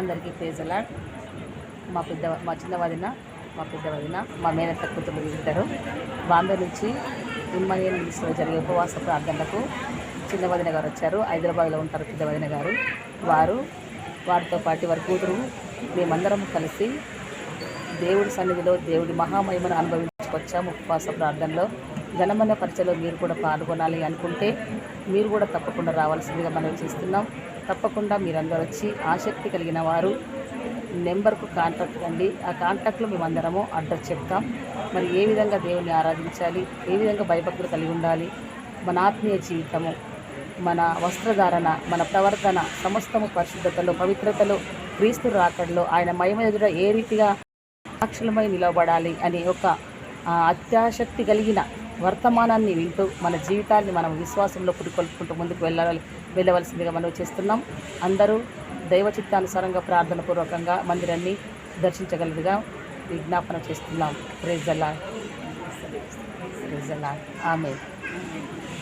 అందరికీ ప్రేజలా మా పెద్ద మా చిన్న వదిన మా పెద్ద వదిన మా మేనత్త కూతురు ఇద్దరు. బాంబే నుంచి ఇమ్మనియన్ మినిస్ట్లో జరిగే ఉపవాస ప్రార్థనలకు చిన్న వదిన గారు వచ్చారు. హైదరాబాద్లో ఉంటారు పెద్ద వదిన గారు. వారు వారితో పాటు వారి కూతురు మేమందరం కలిసి దేవుడి సన్నిధిలో దేవుడి మహామహిమను అనుభవించుకొచ్చాము ఉపవాస ప్రార్థనలో. జనమన పరిచయలో మీరు కూడా పాల్గొనాలి అనుకుంటే మీరు కూడా తప్పకుండా రావాల్సిందిగా మనం చేస్తున్నాం. తప్పకుండా మీరందరూ వచ్చి ఆసక్తి కలిగిన వారు నెంబర్కు కాంటాక్ట్ కండి ఆ కాంటాక్ట్లో మేము అందరము అడ్రస్ చెప్తాం. మరి ఏ విధంగా దేవుని ఆరాధించాలి? ఏ విధంగా భయభక్తులు కలిగి ఉండాలి? మన ఆత్మీయ జీవితము మన వస్త్రధారణ మన ప్రవర్తన సమస్తము పరిశుద్ధతలో పవిత్రతలో క్రీస్తు రాకడలో ఆయన మహిమ ఎదుట ఏ రీతిగా సాక్షులమై నిలబడాలి అనే ఒక అత్యాసక్తి కలిగిన వర్తమానాన్ని వింటూ మన జీవితాన్ని మనం విశ్వాసంలో పురికొల్పుకుంటూ ముందుకు వెళ్ళాలి వెళ్ళవలసిందిగా మనం చేస్తున్నాం. అందరూ దైవ చిత్తానుసారంగా ప్రార్థన పూర్వకంగా మందిరాన్ని దర్శించగలరుగా విజ్ఞాపన చేస్తున్నాం. ప్రైజ్ అలా ఆమె